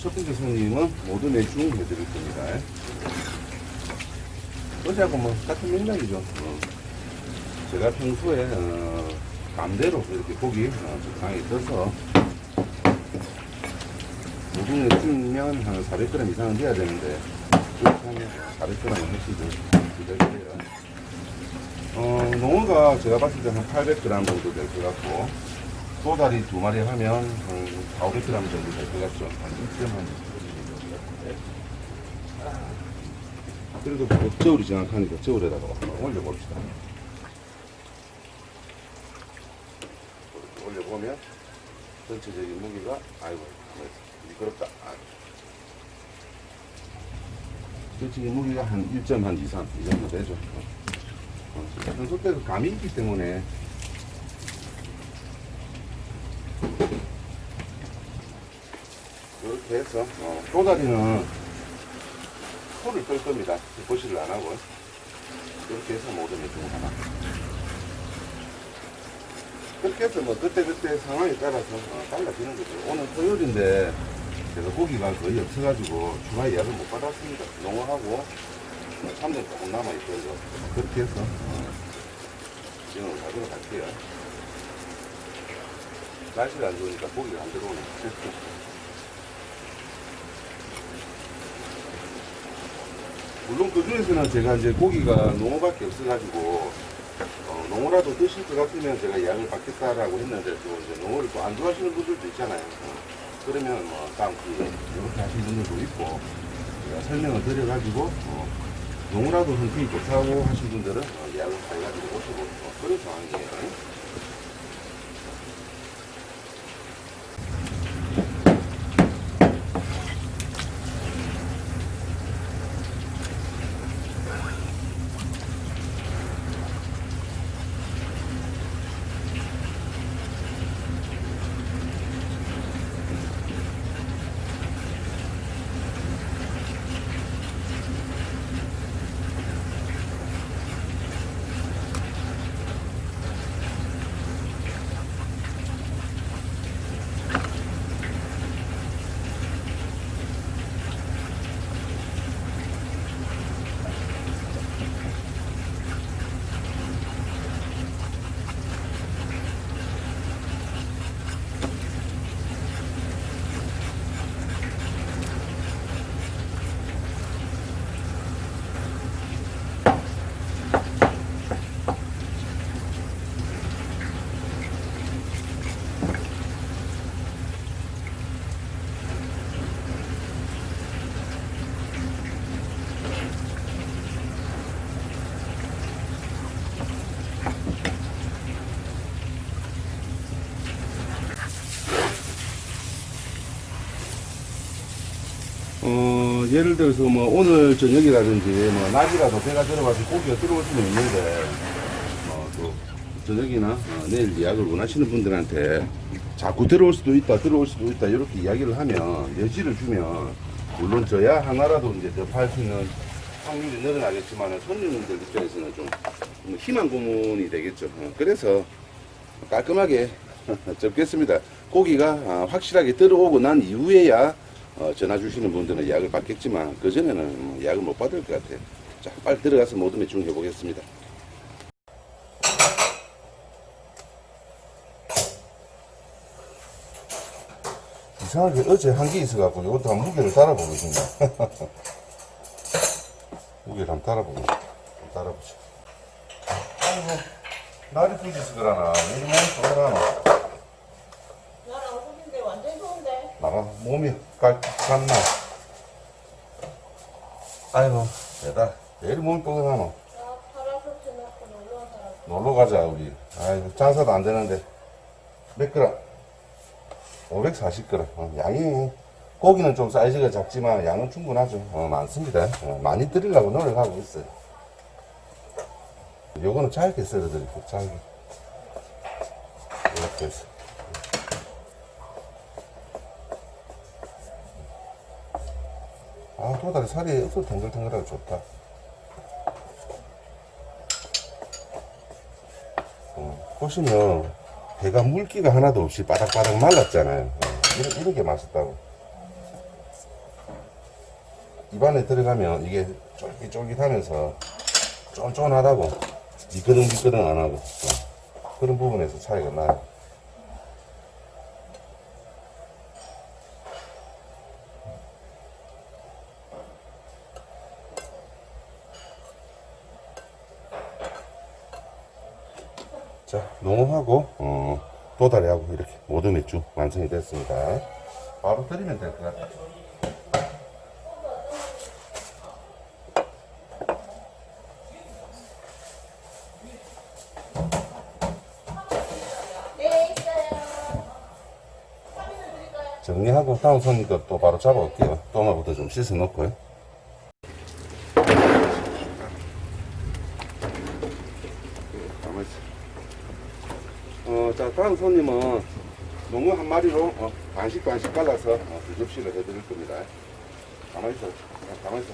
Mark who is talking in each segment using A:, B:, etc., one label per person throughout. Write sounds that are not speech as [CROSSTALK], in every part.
A: 첫 번째 손님은 모두 매중 해드릴 겁니다. 어제하고 뭐 같은 맥락이죠. 어. 제가 평소에 어, 감대로 이렇게 고기 어, 적당히 떠서 모둠에 찌면 한 400g 이상은 돼야 되는데 그렇게 하면 400g은 훨씬 더 기다려요. 어, 농어가 제가 봤을 때 한 800g 정도 될 것 같고 소다리 두 마리 하면 한 4, 500g 정도 될 것 같죠. 한 1.한 그래도 뭐 저울이 정확하니까 저울에다가 올려봅시다. 올려보면 전체적인 무게가 아이고 미끄럽다. 아. 전체적인 무게가 한 1.한 2, 3, 이 정도 되죠. 어, 평소 때도 감이 있기 때문에 이렇게 해서 어, 도다리는 소를 끌 겁니다. 보시를 안 하고 이렇게 해서 모든 게좀 하나. 그렇게 해서 뭐 그때그때 상황에 따라서 어, 달라지는 거죠. 오늘 토요일인데 제가 고기가 거의 없어가지고 추가 예약을 못 받았습니다. 농어하고 뭐 참돔 조금 남아있어요. 그렇게 해서 어, 지금 가도록 할게요. 날씨가 안 좋으니까 고기가 안 들어오네. 물론 그 중에서는 제가 이제 고기가 농어밖에 없어가지고 어, 농어라도 드실 것 같으면 제가 예약을 받겠다라고 했는데 또 이제 농어를 또 안 좋아하시는 분들도 있잖아요. 어, 그러면 뭐 다음 기회에 이렇게 하시는 분들도 있고 제가 설명을 드려가지고 어, 농어라도 흔쾌히 좋다고 하신 분들은 어, 예약을 해가지고 오시고 어, 그런 상황이에요. 어, 예를 들어서 뭐 오늘 저녁이라든지 뭐 낮이라도 배가 들어가서 고기가 들어올 수는 있는데 뭐또 저녁이나 어, 내일 예약을 원하시는 분들한테 자꾸 들어올 수도 있다 들어올 수도 있다 이렇게 이야기를 하면 여지를 주면 물론 저야 하나라도 이제 더팔수 있는 확률이 늘어나겠지만 손님들 입장에서는 좀 희망 고문이 되겠죠. 어, 그래서 깔끔하게 [LAUGHS] 접겠습니다. 고기가 아, 확실하게 들어오고 난 이후에야 어, 전화 주시는 분들은 예약을 받겠지만 그 전에는 뭐 예약을 못 받을 것 같아요. 자, 빨리 들어가서 모든 매중 해 보겠습니다. 이상하게 어제 한개 있어갖고 이것도 한 무게를 달아보겠습니다. [LAUGHS] 무게를 한번 달아보고 달아보자. 아이고 날이 부지스 그러나 이리 몸이 그러나
B: 나랑 후인데 완전
A: 몸이 깔끔나? 아이고. 대다 내일 몸이 뻐근하노
B: 넣고. 놀러
A: 가자 우리. 아이고 장사도 안 되는데. 몇 그램 540g 어, 양이 고기는 좀 사이즈가 작지만 양은 충분하죠. 어, 많습니다. 어, 많이 드리려고 노력하고 있어요. 요거는 짧게 썰어 드릴게요 짧게. 이렇게 해서 아, 도다리 살이 없어 탱글탱글하고 좋다. 어, 보시면 배가 물기가 하나도 없이 바닥바닥 말랐잖아요. 어, 이런, 이런 게 맛있다고. 입안에 들어가면 이게 쫄깃쫄깃하면서 쫀쫀하다고. 미끄덩미끄덩 안 하고. 어, 그런 부분에서 차이가 나요. 자, 농어하고 어, 도다리하고 이렇게 맥주 완성이 됐습니다. 바로 드리면 될것
B: 드릴까요?
A: 정리하고 다음 손님 것또 바로 잡아올게요. 도마부터 좀 씻어 놓고요. 어, 자, 다음 손님은 농어 한 마리로 어, 반씩 반씩 갈라서 어, 두 접시를 해드릴 겁니다. 가만히 있어. 어, 가만히 있어.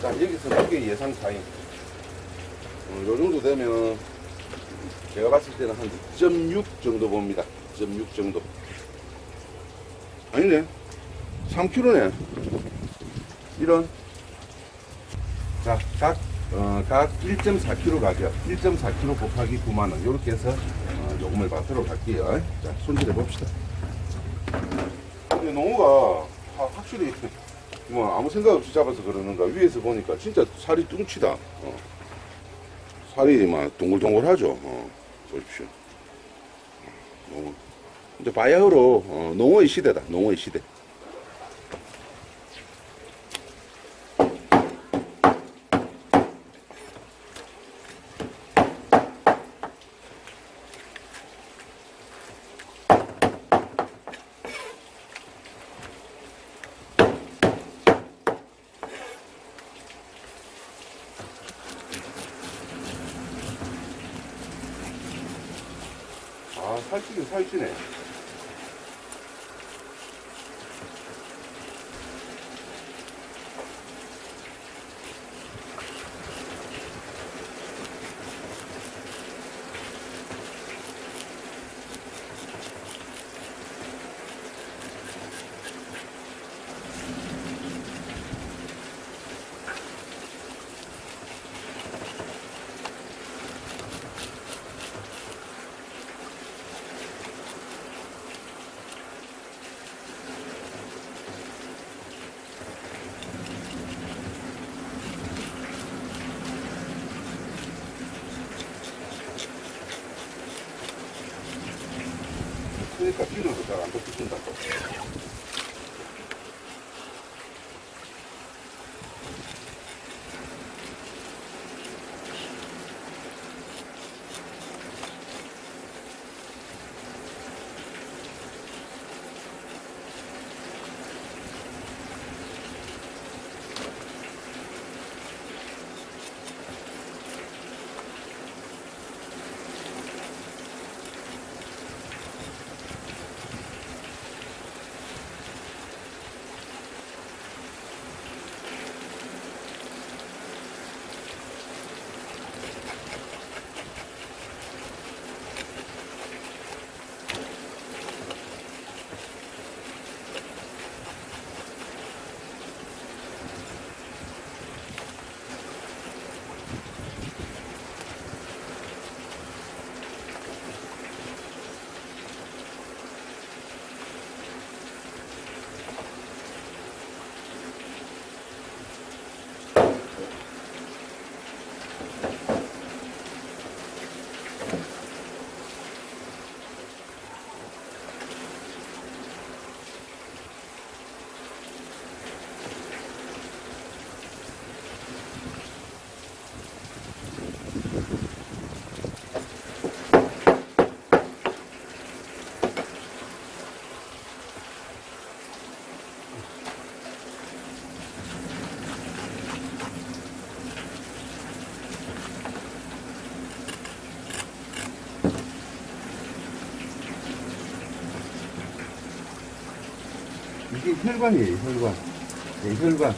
A: 자, 여기서 무게 예상 차이. 어, 요 정도 되면 제가 봤을 때는 한 2.6 정도 봅니다. 2.6 정도. 아니네. 3kg네. 이런. 자, 각, 어, 각 1.4kg 가격. 1.4kg 곱하기 9만원. 요렇게 해서, 어, 요금을 받도록 할게요. 자, 손질해 봅시다. 근데 농어가 하- 확실히 [LAUGHS] 뭐 아무 생각 없이 잡아서 그러는가 위에서 보니까 진짜 살이 뚱치다. 어. 살이 막 동글동글하죠. 어. 보십시오. 농어. 이제 바야흐로 어, 농어의 시대다. 농어의 시대. 아 살찌긴 살찌네. 이게 혈관이에요, 혈관. 네, 혈관.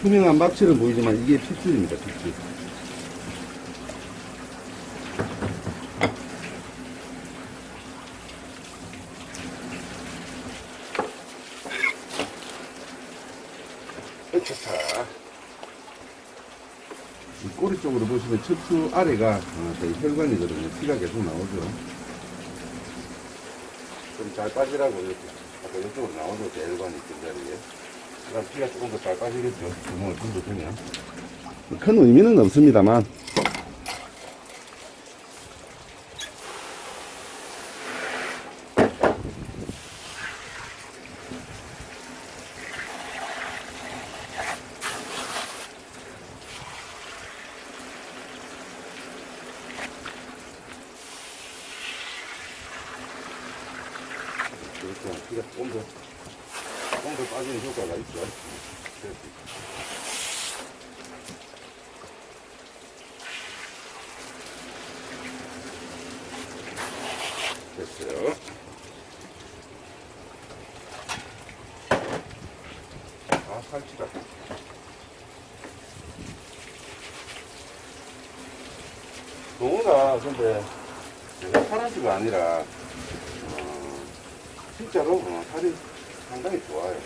A: 투명한 막처럼 보이지만 이게 핏줄입니다, 핏줄. 좋다. 이 꼬리 쪽으로 보시면 척추 아래가 어, 저희 혈관이거든요. 피가 계속 나오죠. 좀 잘 빠지라고 이렇게 아까 이쪽으로 나오죠. 제 혈관이 있던 자리에. 그럼 피가 조금 더 잘 빠지겠죠. 구멍을 뚫어주면. 큰 의미는 없습니다만. 피가 조금 더, 빠지는 효과가 있죠. 됐어요. 아, 살치다. 동호가 근데 내가 파란색가 아니라 어, 진짜로 어, 살이 상당히 좋아요.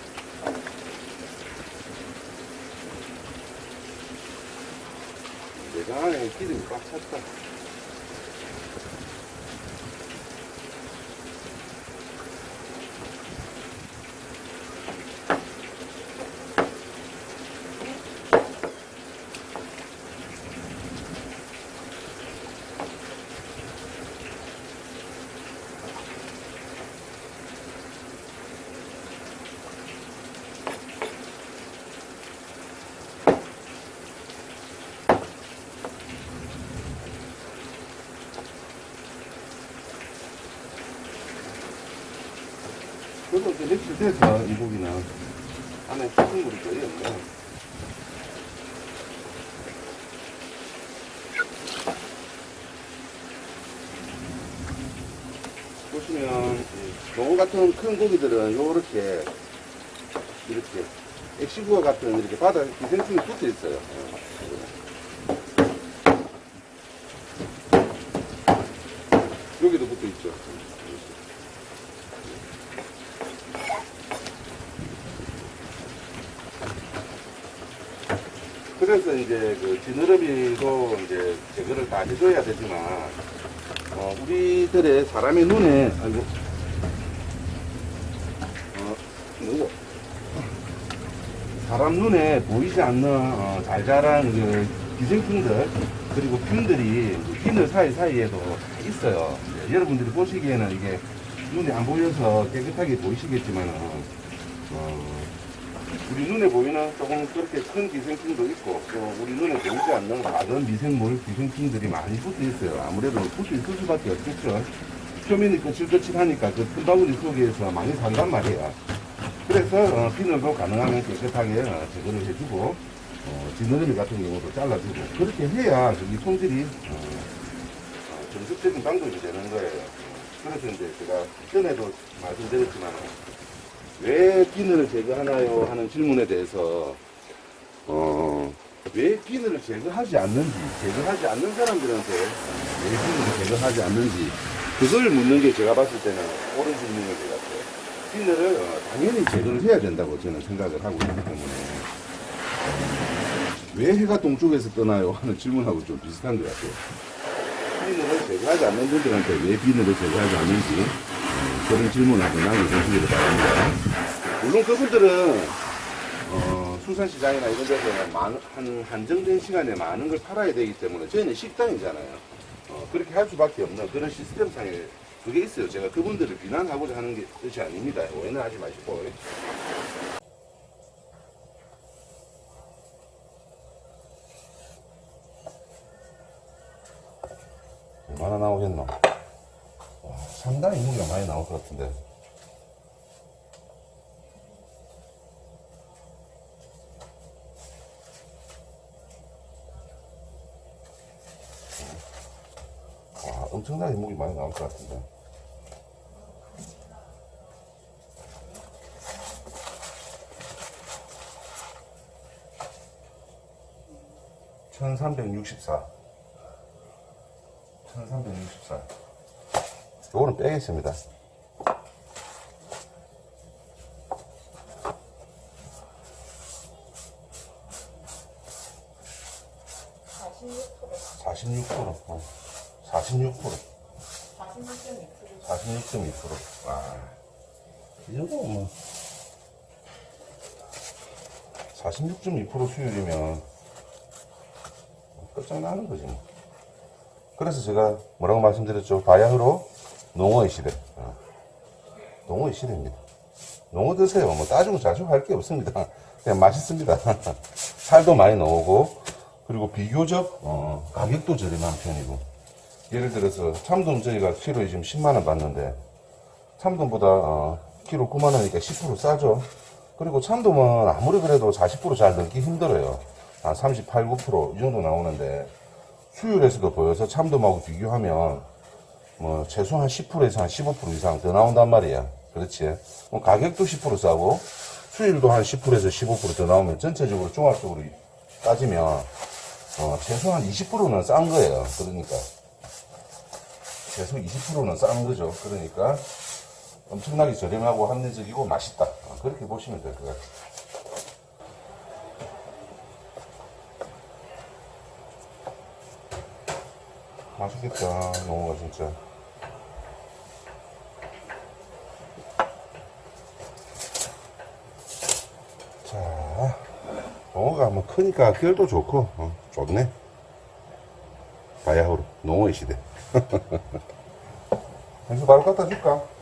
A: 내가 안에 기름이 꽉 찼다. 그래도 이제 며칠 돼서 이 고기는 안에 수분물이 거의 없네. 보시면 요거 같은 큰 고기들은 요렇게 이렇게 엑시구어 같은 이렇게 바닥 기생충이 붙어 있어요. 예. 여기도 붙어 있죠. 그래서 이제 그 지느러미도 이제 제거를 다 해줘야 되지만 어, 우리들의 사람의 눈에 아이고 어, 사람 눈에 보이지 않는 어, 잘 자란 그 기생충들 그리고 균들이 비늘 사이 사이에도 있어요. 이제 여러분들이 보시기에는 이게 눈에 안 보여서 깨끗하게 보이시겠지만 어, 우리 눈에 보이는 조금 그렇게 큰 기생충도 있고 또 우리 눈에 보이지 않는 작은 미생물 기생충들이 많이 붙어 있어요. 아무래도 붙어 있을 수밖에 없겠죠. 표면이 거칠거칠하니까 그 틈바구니 속에서 많이 산단 말이야. 그래서 어, 비늘도 가능하면 깨끗하게 어, 제거를 해주고 어, 지느러미 같은 경우도 잘라주고 그렇게 해야 저기 손질이 어, 어, 정석적인 방법이 되는 거예요. 그래서 이제 제가 전에도 말씀드렸지만 왜 비늘을 제거하나요? 하는 질문에 대해서 어, 왜 비늘을 제거하지 않는지 제거하지 않는 사람들한테 왜 비늘을 제거하지 않는지 그걸 묻는 게 제가 봤을 때는 옳은 질문인 것 같아요. 비늘을 어, 당연히 제거를 해야 된다고 저는 생각을 하고 있기 때문에 어, 왜 해가 동쪽에서 떠나요? 하는 질문하고 좀 비슷한 것 같아요. 비늘을 제거하지 않는 분들한테 왜 비늘을 제거하지 않는지 어, 그런 질문을 한번 남겨주시기를 바랍니다. 물론 그분들은 어, 수산시장이나 이런 데서 많은, 한, 한정된 시간에 많은 걸 팔아야 되기 때문에 저희는 식당이잖아요. 어, 그렇게 할 수밖에 없는 그런 시스템상에 그게 있어요. 제가 그분들을 비난하고자 하는 게 뜻이 아닙니다. 오해는 하지 마시고. 얼마나 나오겠노? 상당히 무게가 많이 나올 것 같은데. 와, 엄청나게 무게 많이 나올 것 같은데. 1364. 1364. 요거는 빼겠습니다
B: 사십육 프로.
A: 46% 어, 46%
B: 사십육 프로.
A: 46.2% 와, 이 정도면 뭐46.2% 수율이면 끝장나는 거지 뭐. 그래서 제가 뭐라고 말씀드렸죠? 바야흐로 농어의 시대. 어. 농어의 시대입니다. 농어 드세요. 뭐 따지고 자시고 할게 없습니다. [LAUGHS] 그냥 맛있습니다. [LAUGHS] 살도 많이 나오고 그리고 비교적 어, 가격도 저렴한 편이고 예를 들어서 참돔 저희가 키로에 지금 10만 원 받는데 참돔보다 어, 키로 9만 원이니까 10% 싸죠. 그리고 참돔은 아무리 그래도 40%잘 넣기 힘들어요. 한 38, 9%이 정도 나오는데 수율에서도 보여서 참돔하고 비교하면 뭐 최소 한 10%에서 한 15% 이상 더 나온단 말이야. 그렇지? 뭐 가격도 10% 싸고 수율도 한 10%에서 15%더 나오면 전체적으로 종합적으로 따지면 어, 최소 한 20%는 싼 거예요. 그러니까 최소 20%는 싼 거죠. 그러니까 엄청나게 저렴하고 합리적이고 맛있다. 어, 그렇게 보시면 될 것 같아요. 맛있겠다. 농어가 진짜. 농어가 뭐 크니까 결도 좋고, 어, 좋네. 바야흐로 농어의 시대. [LAUGHS] 현수 바로 갖다 줄까?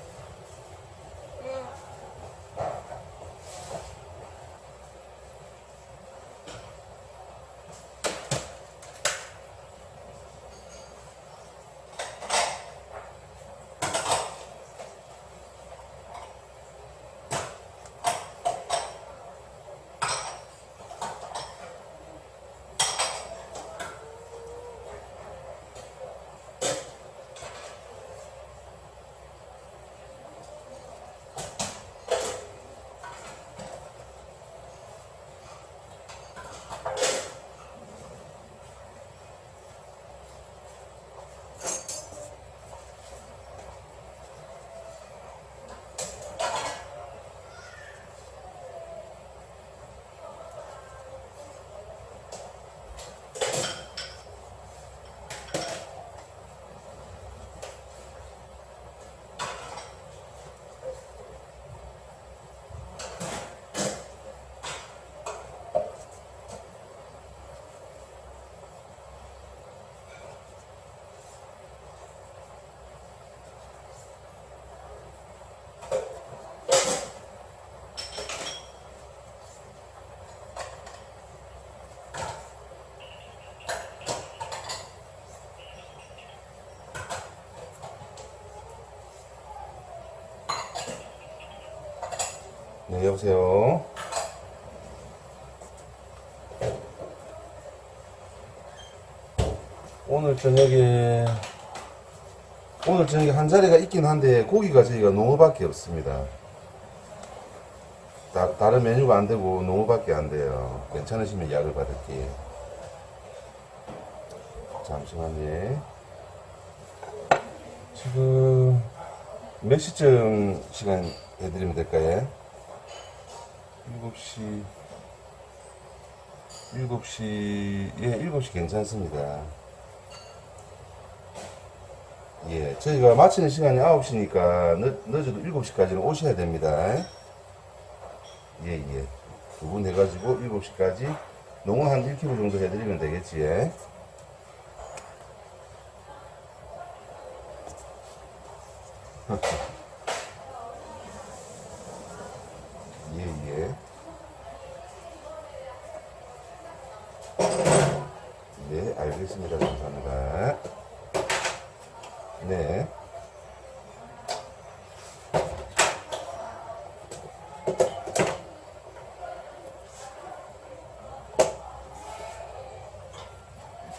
A: 네, 여보세요. 오늘 저녁에 오늘 저녁에 한 자리가 있긴 한데 고기가 저희가 농어밖에 없습니다. 다, 다른 메뉴가 안 되고 농어밖에 안 돼요. 괜찮으시면 약을 받을게요. 잠시만요. 지금 몇 시쯤 시간 해드리면 될까요? 7시 7시 예 7시 괜찮습니다. 예 저희가 마치는 시간이 9시니까 늦, 늦어도 7시까지는 오셔야 됩니다. 예예. 두분 해가지고 7시까지 농어 한 1kg 정도 해드리면 되겠지 예? [LAUGHS]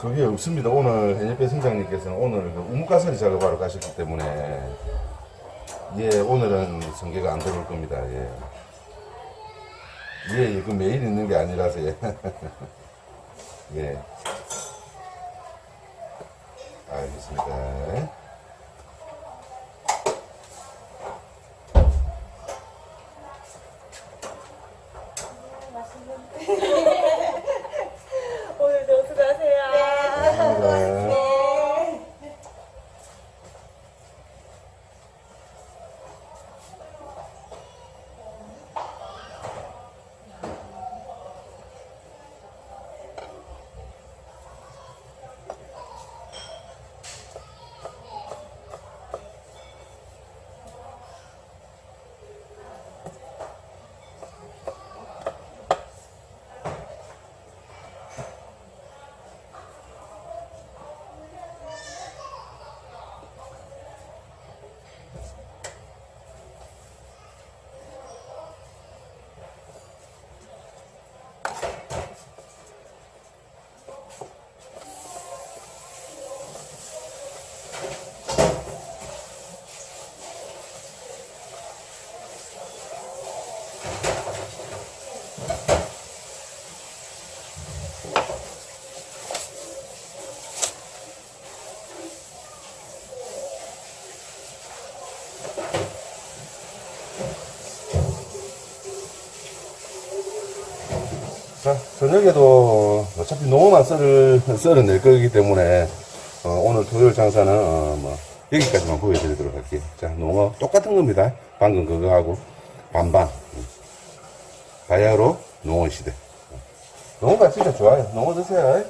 A: 그게 없습니다. 오늘 해녀배 선장님께서는 오늘 그 우뭇가사리 작업하러 가셨기 때문에 예 오늘은 전개가 안 들어올 겁니다. 예. 예, 예, 그 매일 있는 게 아니라서 예. [LAUGHS] 예. 알겠습니다. 자, 저녁에도 어차피 농어만 썰을, 썰어낼 거기 때문에, 어, 오늘 토요일 장사는, 어, 뭐, 여기까지만 보여드리도록 할게요. 자, 농어 똑같은 겁니다. 방금 그거하고 반반. 바야흐로 농어 시대. 농어가 진짜 좋아요. 농어 드세요.